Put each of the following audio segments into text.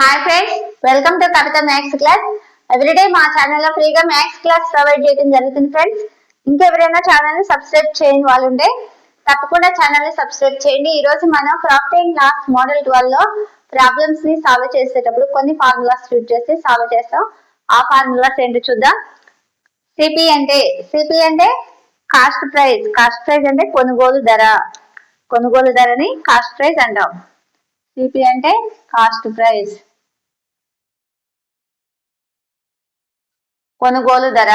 Hi friends welcome to Kavitha maths class everyday మా ఛానల్లో ఫ్రీగా మ్యాథ్స్ క్లాస్ ప్రొవైడ్ చేయడం జరుగుతుంది ఫ్రెండ్స్ ఇంకెవరైనా ఛానల్ని సబ్స్క్రైబ్ చేయని వాళ్ళు ఉంటే తప్పకుండా ఛానల్ని సబ్స్క్రైబ్ చేయండి. ఈ రోజు మనం క్రాఫ్టింగ్ క్లాస్ మోడల్ ట్వెల్వ్లో ప్రాబ్లమ్స్ని సాల్వ్ చేసేటప్పుడు కొన్ని ఫార్ములాస్ యూజ్ చేసి సాల్వ్ చేస్తాం. ఆ ఫార్ములాస్ ఏంటో చూద్దాం. సిపి అంటే సిపి అంటే కాస్ట్ ప్రైస్ కాస్ట్ ప్రైస్ అంటే కొనుగోలు ధర. కొనుగోలు ధరని కాస్ట్ ప్రైస్ అంటాం. సిపి అంటే కాస్ట్ ప్రైస్ కొనుగోలు ధర.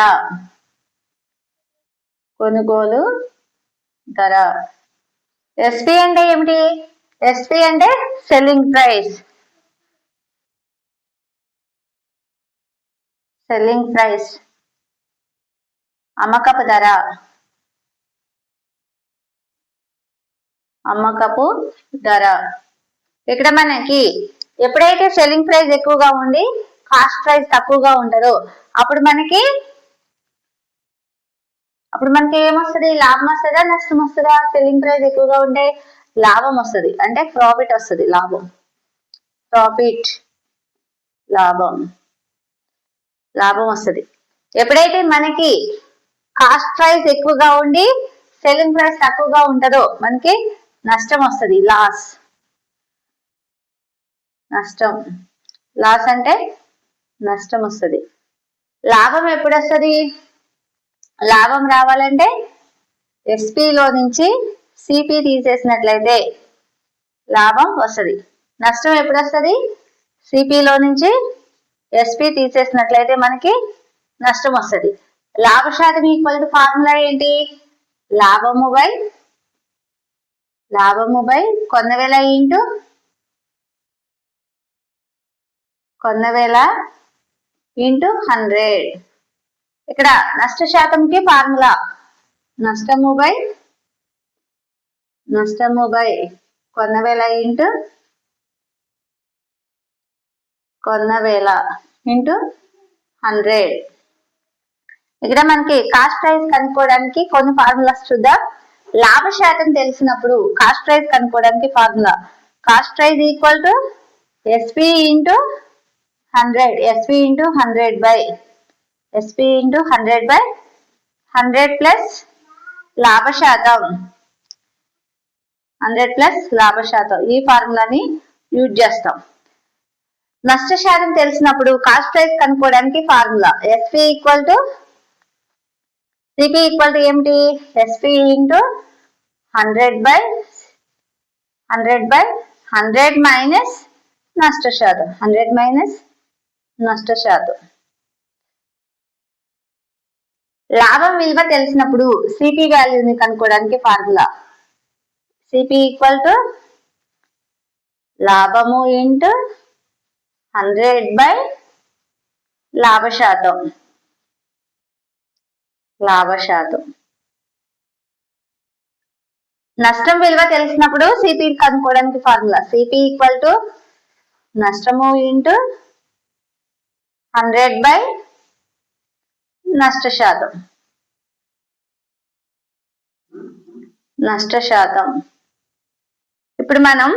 కొనుగోలు ధర ఎస్పి అంటే ఏమిటి? ఎస్పి అంటే సెల్లింగ్ ప్రైస్ సెల్లింగ్ ప్రైస్ అమ్మకపు ధర. అమ్మకపు ధర. ఇక్కడ మనకి ఎప్పుడైతే సెల్లింగ్ ప్రైస్ ఎక్కువగా ఉండి కాస్ట్ ప్రైస్ తక్కువగా ఉంటుందో అప్పుడు మనకి అప్పుడు మనకి ఏమొస్తుంది? లాభం వస్తుందా? నష్టం వస్తుందా? సెల్లింగ్ ప్రైస్ ఎక్కువగా ఉంటే లాభం వస్తుంది. అంటే ప్రాఫిట్ వస్తుంది లాభం. ప్రాఫిట్ లాభం. లాభం వస్తుంది. ఎప్పుడైతే మనకి కాస్ట్ ప్రైస్ ఎక్కువగా ఉండి సెల్లింగ్ ప్రైస్ తక్కువగా ఉంటుందో మనకి నష్టం వస్తుంది లాస్ నష్టం. లాస్ అంటే నష్టం వస్తుంది. లాభం ఎప్పుడు వస్తుంది లాభం రావాలంటే ఎస్పీలో నుంచి సిపి తీసేసినట్లయితే లాభం వస్తుంది. నష్టం ఎప్పుడు వస్తుంది సిపిలో నుంచి ఎస్పి తీసేసినట్లయితే మనకి నష్టం వస్తుంది. లాభ శాతం ఈక్వల్ టు ఫార్ములా ఏంటి? లాభము బై లాభము బై కొన్న వేల ఇంటూ కొన్న వేల ఇంటూ హండ్రెడ్. ఇక్కడ నష్ట శాతంకి ఫార్ములా. నష్టము బై నష్టము బై కొన్న వేల ఇంటూ కొన్న వేల ఇంటూ హండ్రెడ్. ఇక్కడ మనకి కాస్ట్ ప్రైస్ కనుక్కోవడానికి కొన్ని ఫార్ములాస్ చూద్దాం. లాభ శాతం తెలిసినప్పుడు కాస్ట్ ప్రైస్ కనుక్కోవడానికి formula. Cost price equal to SP into hundred. SP into hundred by SP into hundred by hundred plus లాభ శాతం హండ్రెడ్ ప్లస్ లాభ శాతం ఈ ఫార్ములాని యూజ్ చేస్తాం. నష్ట శాతం తెలిసినప్పుడు కాస్ట్ ప్రైస్ కనుక్కోవడానికి formula SP equal to CP equal to ఏమిటి? SP into hundred by hundred by hundred minus నష్ట శాతం హండ్రెడ్ మైనస్ నష్ట శాతం లాభం విలువ తెలిసినప్పుడు సిపి వాల్యూని కనుక్కోవడానికి ఫార్ములా సిపి ఈక్వల్ టు లాభము ఇంటూ హండ్రెడ్ బై లాభ శాతం నష్టం విలువ తెలిసినప్పుడు సిపి కనుక్కోవడానికి ఫార్ములా సిపి ఈక్వల్ టు నష్టము ఇంటూ హండ్రెడ్ బై నష్ట శాతం నష్ట శాతం ఇప్పుడు మనం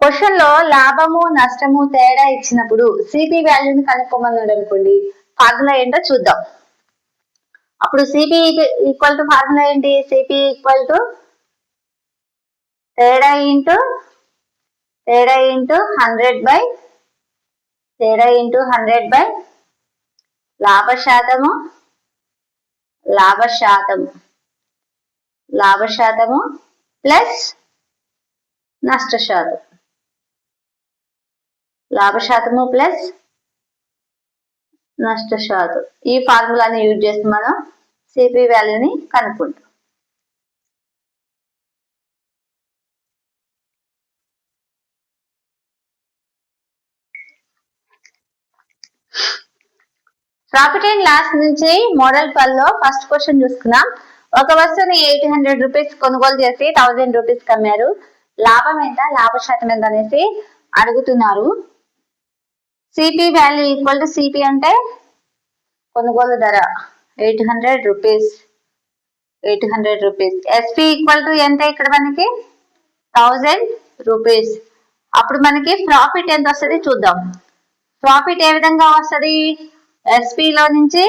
క్వశ్చన్లో లాభము నష్టము తేడా ఇచ్చినప్పుడు సిపి వాల్యూని కనుక్కోమన్నాడు అనుకోండి ఫార్ములా ఏంటో చూద్దాం. అప్పుడు సిపి ఈక్వల్ టు ఫార్ములా ఏంటి? సిపి ఈక్వల్ టు తేడా ఇంటూ తేడా ఇంటూ హండ్రెడ్ బై తేడా ఇంటూ హండ్రెడ్ బై లాభ శాతము లాభ శాతము లాభ శాతము ప్లస్ నష్ట శాతం లాభ శాతము ప్లస్ నష్ట శాతం ఈ ఫార్ములాని యూజ్ చేసి మనం సిపి వాల్యూని కనుక్కుంటాం. ప్రాఫిట్ అండ్ లాస్ నుంచి మోడల్ ట్వెల్వ్లో ఫస్ట్ క్వశ్చన్ చూసుకున్నాం ఒక వస్తువుని ఎయిట్ హండ్రెడ్ రూపీస్ కొనుగోలు చేసి థౌజండ్ రూపీస్ కమ్మారు లాభం ఎంత? లాభ శాతం ఎంత అనేసి అడుగుతున్నారు. CP value equal to CP అంటే కొనుగోలు ధర eight hundred rupees eight hundred rupees SP equal to ఎంత ఇక్కడ మనకి? థౌజండ్ రూపీస్ అప్పుడు మనకి ప్రాఫిట్ ఎంత వస్తుంది చూద్దాం. ప్రాఫిట్ ఏ విధంగా వస్తుంది? ఎస్పీలో నుంచి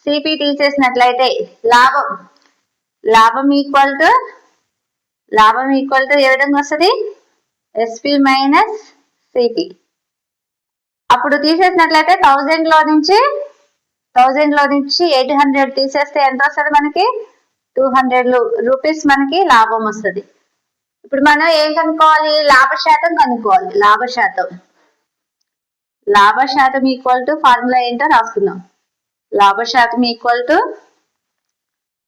సిపి తీసేసినట్లయితే లాభం. లాభం ఈక్వల్ టు లాభం ఈక్వల్ టు ఏ విధంగా వస్తుంది? ఎస్పి మైనస్ సిపి అప్పుడు తీసేసినట్లయితే థౌజండ్లో నుంచి థౌజండ్లో నుంచి ఎయిట్ హండ్రెడ్ తీసేస్తే ఎంత వస్తుంది మనకి? టూ హండ్రెడ్ రూపీస్ మనకి లాభం వస్తుంది. ఇప్పుడు మనం ఏం కనుక్కోవాలి? లాభ శాతం కనుక్కోవాలి. లాభ శాతం. లాభ శాతం ఈక్వల్ టు ఫార్ములా ఏంటో రాసుకుందాం. లాభ శాతం ఈక్వల్ టు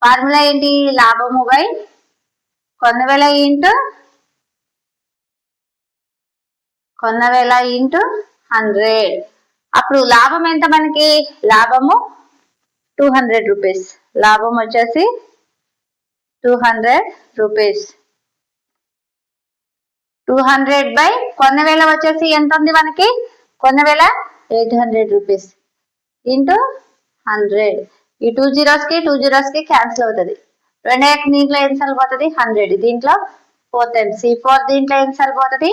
ఫార్ములా ఏంటి? లాభము బై కొన్న వేల ఇంటూ కొన్న వేల ఇంటూ హండ్రెడ్. అప్పుడు లాభం ఎంత మనకి? లాభము టూ హండ్రెడ్ రూపీస్ లాభం వచ్చేసి two hundred rupees two hundred by కొన్న వేల వచ్చేసి ఎంత ఉంది మనకి? కొన్నవేళ eight hundred rupees. Into hundred. ఈ టూ జీరోస్కి టూ జీరోస్కి క్యాన్సిల్ అవుతుంది. రెండు ఎక్ దీంట్లో ఎన్నిసార్లు సరిపోతుంది హండ్రెడ్. దీంట్లో ఫోర్ టైమ్స్. ఈ ఫోర్ దీంట్లో ఎన్ని సరిపోతుంది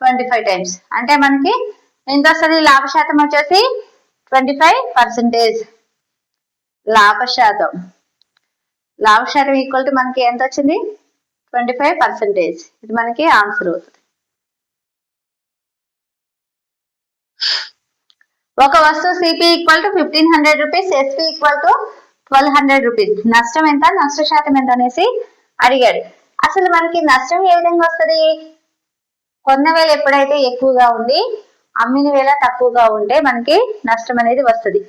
ట్వంటీ ఫైవ్ టైమ్స్. అంటే మనకి ఎంత వస్తుంది? లాభ శాతం వచ్చేసి ట్వంటీ ఫైవ్ పర్సెంటేజ్. లాభ శాతం. లాభ శాతం ఈక్వల్ టు మనకి ఎంత వచ్చింది? Twenty five percentage. ఇది మనకి ఆన్సర్ అవుతుంది. ఒక వస్తువు CP equal to fifteen hundred rupees SP equal to twelve hundred rupees నష్టం ఎంత నష్ట శాతం ఎంత అనేసి అడిగాడు. అసలు మనకి నష్టం ఏ విధంగా వస్తుంది? కొన్న వేళ ఎప్పుడైతే ఎక్కువగా ఉంది అమ్మిన వేళ తక్కువగా ఉంటే మనకి నష్టం అనేది వస్తుంది.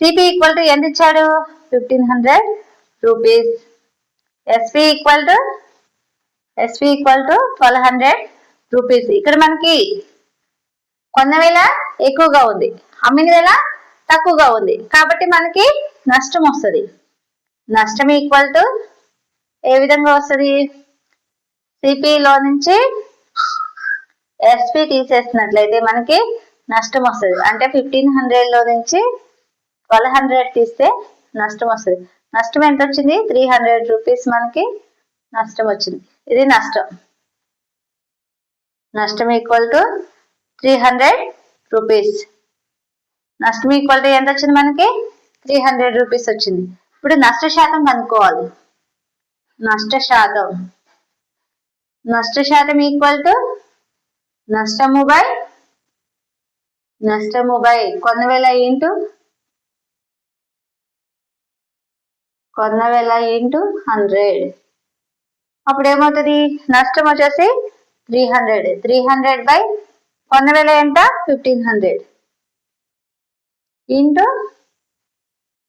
సిపి ఈక్వల్ టు ఎంత ఇచ్చాడు? Fifteen hundred rupees SP equal to SP equal to twelve hundred rupees ఇక్కడ మనకి కొన్న వేళ ఎక్కువగా ఉంది. అమ్మిన వేల తక్కువగా ఉంది. కాబట్టి మనకి నష్టం వస్తుంది. నష్టం ఈక్వల్ టు ఏ విధంగా వస్తుంది? సిపిలో నుంచి ఎస్పి తీసేసినట్లయితే మనకి నష్టం వస్తుంది. అంటే ఫిఫ్టీన్ హండ్రెడ్లో నుంచి ట్వెల్వ్ హండ్రెడ్ తీస్తే నష్టం వస్తుంది. నష్టం ఎంత వచ్చింది త్రీ హండ్రెడ్ రూపీస్ మనకి నష్టం వచ్చింది. ఇది నష్టం. నష్టం equal to three hundred rupees నష్టం ఈక్వల్ టు ఎంత వచ్చింది మనకి? త్రీ హండ్రెడ్ రూపీస్ వచ్చింది. ఇప్పుడు నష్ట శాతం కనుక్కోవాలి. నష్ట శాతం. నష్ట శాతం ఈక్వల్ టు నష్టము బై నష్టము బై కొన్న వేల ఇంటూ కొన్న వేల ఇంటూ హండ్రెడ్. అప్పుడు ఏమవుతుంది నష్టం వచ్చేసి three hundred three hundred by కొన్న వేల ఎంత? ఫిఫ్టీన్ హండ్రెడ్ ఇంటూ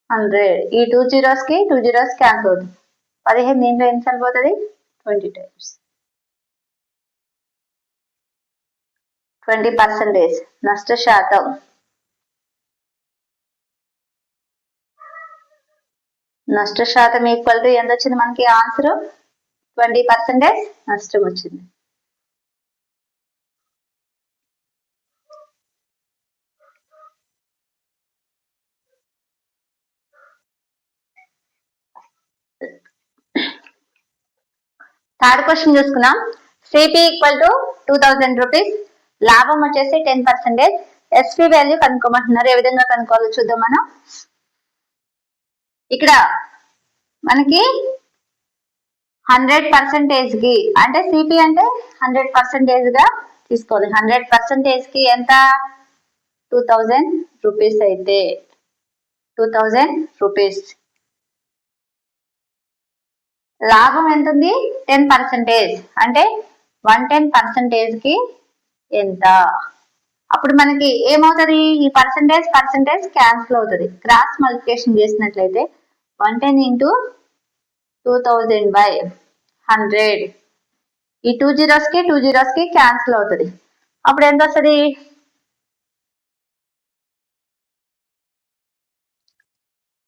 హండ్రెడ్ ఈ టూ జీరోస్కి టూ జీరోస్ క్యాన్సిల్ అవుతుంది. పదిహేను దీంట్లో ఎన్ని సరిపోతుంది ట్వంటీ టైమ్స్ ట్వంటీ పర్సెంటేజ్ నష్ట శాతం. నష్ట శాతం ఈక్వల్ టు ఎంత వచ్చింది మనకి? ఆన్సర్ ట్వంటీ పర్సెంటేజ్ నష్టం వచ్చింది. థర్డ్ క్వశ్చన్ చూసుకున్నాం CP equal to two thousand rupees లాభం వచ్చేసి టెన్ పర్సెంటేజ్ ఎస్పి వాల్యూ కనుక్కోమంటున్నారు. ఏ విధంగా కనుక్కోవాలో చూద్దాం మనం. ఇక్కడ మనకి హండ్రెడ్ పర్సెంటేజ్కి అంటే సిపి అంటే హండ్రెడ్ పర్సెంటేజ్గా తీసుకోవాలి. హండ్రెడ్ పర్సెంటేజ్కి ఎంత? టూ థౌజండ్ రూపీస్ అయితే. టూ థౌజండ్ రూపీస్ లాభం ఎంత ఉంది టెన్ పర్సెంటేజ్ అంటే వన్ టెన్ పర్సెంటేజ్కి ఎంత? అప్పుడు మనకి ఏమవుతుంది? ఈ పర్సంటేజ్ పర్సంటేజ్ క్యాన్సిల్ అవుతుంది. క్రాస్ మల్టిప్లికేషన్ చేసినట్లయితే one ten into two thousand by hundred ఈ టూ జీరోస్కి టూ జీరోస్కి క్యాన్సిల్ అవుతుంది. అప్పుడు ఎంత వస్తుంది?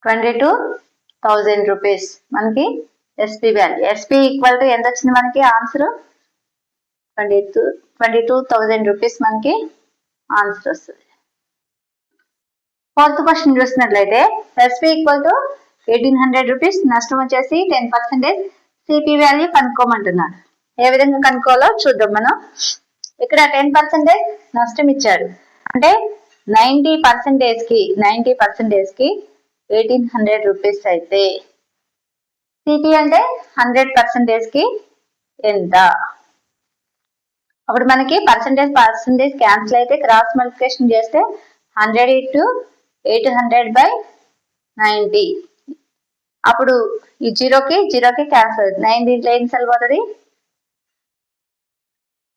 ట్వంటీ టూ థౌజండ్ రూపీస్ మనకి SP value SP equal to ఎంత వచ్చింది మనకి? Answer twenty two twenty two thousand rupees మనకి ఆన్సర్ వస్తుంది. ఫోర్త్ క్వశ్చన్ చూసినట్లయితే SP equal to eighteen hundred rupees నష్టం వచ్చేసి టెన్ పర్సెంటేజ్ సిపి వాల్యూ కనుక్కోమంటున్నాడు. ఏ విధంగా కనుక్కోవాలో చూద్దాం మనం. ఇక్కడ టెన్ పర్సెంటేజ్ నష్టం ఇచ్చాడు. అంటే నైంటీ పర్సెంటేజ్కి నైంటీ పర్సెంటేజ్కి ఎయిటీన్ హండ్రెడ్ రూపీస్ అయితే సిపి అంటే హండ్రెడ్ పర్సెంటేజ్కి ఎంత? అప్పుడు మనకి పర్సంటేజ్ పర్సంటేజ్ క్యాన్సిల్ అయితే క్రాస్ మల్టిప్లికేషన్ చేస్తే hundred into eight hundred by ninety అప్పుడు ఈ జీరోకి జీరోకి క్యాన్సిల్ అవుతుంది. నైన్ దీంట్లో ఏం సరిపోతుంది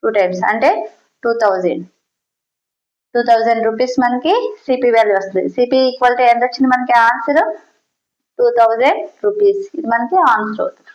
టూ టైమ్స్ అంటే two thousand two thousand rupees మనకి సిపి వాల్యూ వస్తుంది. సిపి ఈక్వల్ టు ఎంత వచ్చింది మనకి? Answer two thousand rupees. ఇది మనకి ఆన్సర్ అవుతుంది